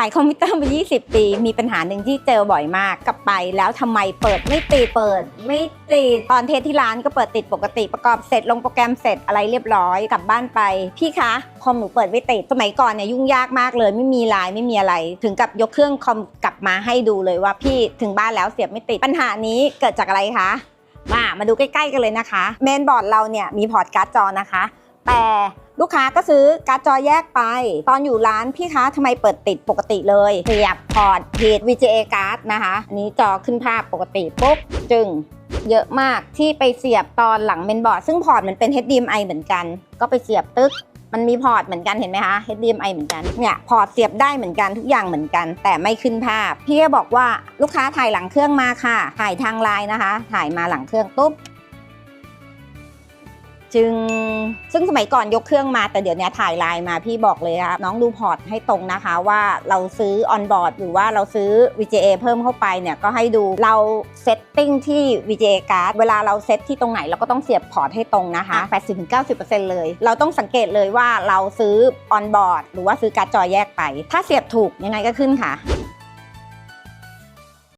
ขายคอมพิวเตอร์มา 20 ปี มีปัญหาหนึ่งที่เจอบ่อยมากกลับไป แล้วทำไมเปิดไม่ติดเปิด ไม่ติดตอนเทสที่ร้านก็เปิดติดปกติประกอบเสร็จลงโปรแกรมเสร็จอะไรเรียบร้อยกลับบ้านไป พี่คะคอมหนูเปิดไม่ติดสมัยก่อนเนี่ยยุ่งยากมากเลย ไม่มีไลน์ไม่มีอะไร ถึงกับยกเครื่องคอมกลับมาให้ดูเลยว่าพี่ถึงบ้านแล้วเสียบไม่ติดปัญหานี้เกิดจากอะไรคะมามาดูใกล้ๆกันเลยนะคะเมนบอร์ดเราเนี่ยมีพอร์ตการ์ดจอนะคะ แต่ ลูกค้าก็ซื้อการ์ดจอแยกไป ตอนอยู่ร้านพี่คะทำไมเปิดติดปกติเลยเสียบพอร์ตผิด VGA การ์ดนะคะ อันนี้จอขึ้นภาพปกติปุ๊บจึงเยอะมากที่ไปเสียบตอนหลังเมนบอร์ดซึ่งพอร์ตมันเป็น HDMI เหมือนกัน ก็ไปเสียบตึ๊กมันมีพอร์ตเหมือนกันเห็นไหมคะ HDMI เหมือนกัน เนี่ยพอร์ตเสียบได้เหมือนกันทุกอย่างเหมือนกัน แต่ไม่ขึ้นภาพ พี่ก็บอกว่าลูกค้าถ่ายหลังเครื่องมาค่ะ ถ่ายทางไลน์นะคะ ถ่ายมาหลังเครื่องปุ๊บ จึงซึ่งสมัยก่อนยกเครื่องมาแต่เดี๋ยวนี้ถ่ายไลน์มาพี่บอกเลยครับน้องดูพอร์ตให้ตรงนะคะว่าเราซื้อออนบอร์ดหรือว่าเราซื้อ VGA เพิ่มเข้าไปเนี่ยก็ให้ดูเราเซตติ้งที่ VGA การ์ดเวลาเราเซตที่ตรงไหนเราก็ต้องเสียบพอร์ตให้ตรงนะคะ 80-90%เลย เราต้องสังเกตเลยว่าเราซื้อออนบอร์ดหรือว่าซื้อการ์ดจอแยกไป ถ้าเสียบถูกยังไงก็ขึ้นค่ะ